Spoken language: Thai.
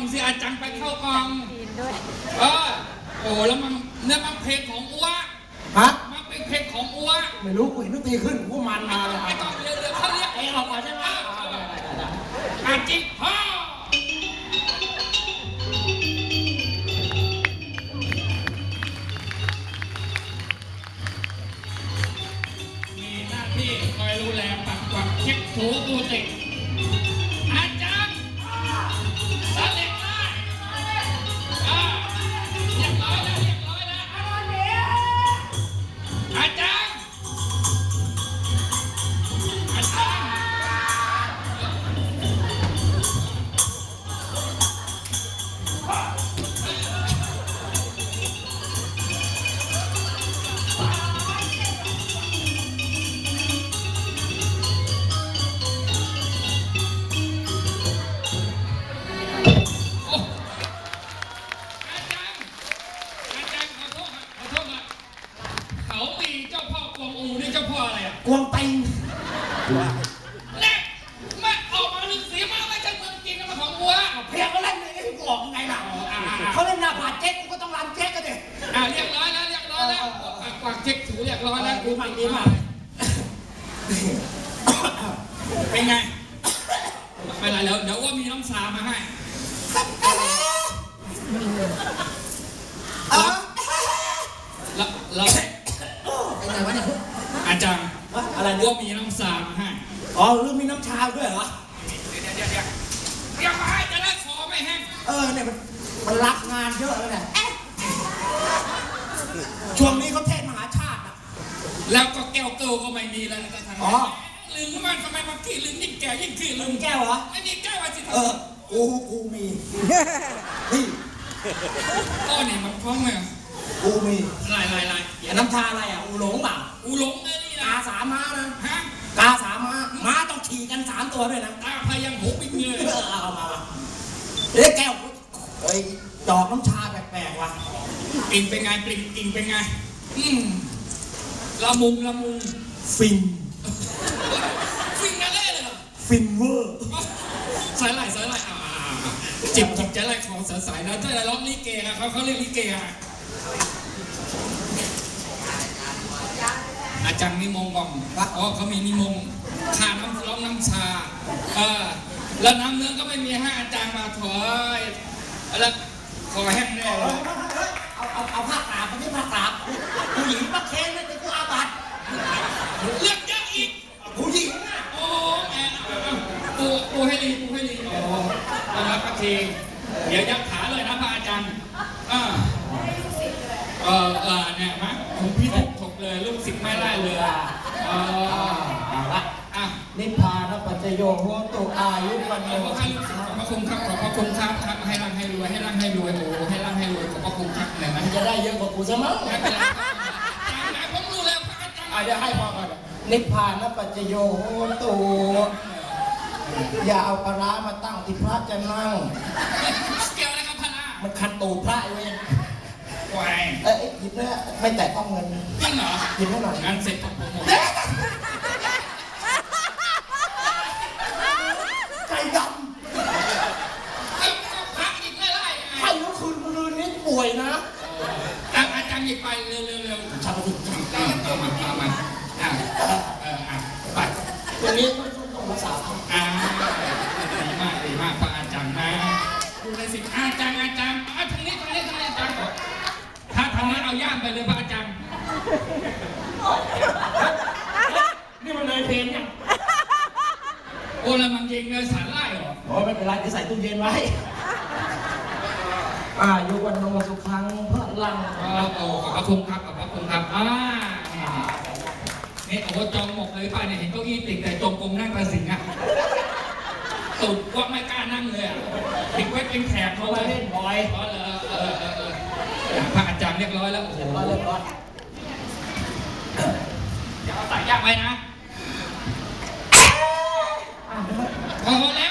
องสิอาจังไปเข้ากล่องจีนด้วยเออโอ้แล้วมันเนี่ยมันเพลงของอัวฮะมันเป็นเพลงของอัวไม่รู้กูเห็นดนตรีขึ้นกูมันมาเลยไม่ต้องเร็วๆเขาเรียกเองออกก่อนใช่ไหมอาจิพ่อมีหน้าที่คอยดูแลปัดกวาดเช็ดถูดูติอ แน่แม่ออกมาหนึ่งสีมาไม่ใช่เมืองจริงนะมันของวัวเพียงก็เล่นเลยให้กูออกยังไงล่ะเขาเล่นหน้าผาเจ๊กกูก็ต้องรำเจ๊กกันดิอ่าเรียบร้อยแล้วเรียบร้อยแล้วอะกวางเช็คถูเรียบร้อยแล้วดีมากดีมากเป็นไงไม่เป็นไรเดี๋ยวเดี๋ยวว่ามีน้ำชามาให้เออแล้วแล้วเป็นไงวะเนี่ยอาจารย์ อะไรเนี่ยว่ามีน้ำชามาให้อ๋อเรื่องมีน้ำชาด้วยเหรอเดี๋ยวเดี๋ยวเดี๋ยวเตรียมมาให้จะได้คอไม่แห้งเออเนี่ยมันมันรับงานเยอะแล้วเนี่ยช่วงนี้เขาเทศมหาชาติอะแล้วก็แก้วเกิลก็ไม่มีแล้วนะท่านอ๋อลืมมันทำไมบางทีลืมยิ่งแก่ยิ่งขี้ลืลืมมแก้วเหรอไม่มีแก้วอะสิเออกูกูมีนี่ก็เนี่ยมันพ้องเลยกูมีลายลายลายอย่าน้ำชาอะไรอะอูหลงเปล่าอูหลงเลยนี่นะ กาสามม้านะฮะกาสามม้าม้าต้องขี่กันสามตัวด้วยนะตาพยังหูปิ้งเลยเออเอามามาเอ๊ะแก้วเอ้ยดอกน้ำชาแปลกๆว่ะกลิ่นเป็นไงกลิ่นกลิ่นเป็นไงอืมละมุงละมุงฟินฟิงกันเลยเลยเหรอฟินเวอร์สายไหลสายไหลอ่าจิบจิบจะไหลของสายสายแล้วถ้าจะร้องลิเกอะเขาเขาเรียกลิเกอะ อาจารย์นิมงก่อนอ๋อเขามีนิมงค่าน้ำร้องน้ำชาเออแล้วน้ำเนื้อก็ไม่มีให้อาจารย์มาถอยแล้วขอแห้งแน่เลยเอาเอาเอาผ้าตากมาที่ผ้าตากผู้หญิงมาเค้นนะแต่กูอาบัตเลือกเยอะอีกผู้หญิงน่ะโอ้แอนเอาเอาปูปูให้ลีปูให้ลีโอ้ต้อนรับประเทงเดี๋ยวยักขาเลยนะพระอาจารย์อ่าเออเออเนี่ยม โยโหตุอายุวันโนขอบพระคุณขอบพระคุณครับขอบพระคุณครับครับให้ร่ำให้รวยให้ร่ำให้รวยโอ้ให้ร่ำให้รวยขอบพระคุณครับเลยนมันจะได้เยอะกว่ากูซะมั้งไม่เป็นไรไหนผมรู้แล้วพระอาจารย์อะเดี๋ยวให้พอก่อนนิพพานปัจจโยโหตุอย่าเอาปลาร้ามาตั้งที่พระจะนั่งเกี่ยวอะไรกับพระนามันคันตูพระเองไหวเอ้ยหยิบเนี่ยไม่แตะต้องเงินจริงเหรอหยิบให้หน่อยงานเสร็จผมหมด ใจด พระหยิบไล่ไล่ำให้เมื่อคืนคืนนี้ป่วยนะ อาอาจารย์หยิบ ไปเร็วเร็วเชาวบ้านจังเอามาเอามาอะเอออะไปวันนี้ต้องต้องรักษาอ่าดีมากดีมากพระอาจารย์นะดูเลยสิอาจารย์อาจารย์อะทางนี้ทางนี้ทางนี้อาจารย์ถ้าทางนี้เอาย่ามไปเลยพระอาจารย์นี่มันเลยเพลงยังโอ้แล้วมันยิงเลยสารไล่เหรอ โอ้ไม่เป็นไรเดี๋ยวใส่ตู้เย็นไว้ อายุวันโนสุขังพระลังอ๋อโอ้ขอบพระคุณครับขอบพระคุณครับอ่านี่โอ้จองหมกเลยป่ะเนี่ยเห็นเก้าอี้ติดแต่จงกรมนั่งกระสิงอะตุดว่าไม่กล้านั่งเลยอะติดไว้เป็นแถบเขาเขามาเลเล่ยนบอยอ๋อเหรอเออเออเออพระอาจารย์เรียบร้อยแล้วโอ้โหมาเล่นบอยเดี๋ยวเอาสายยากไว้นะอะพอแล้ว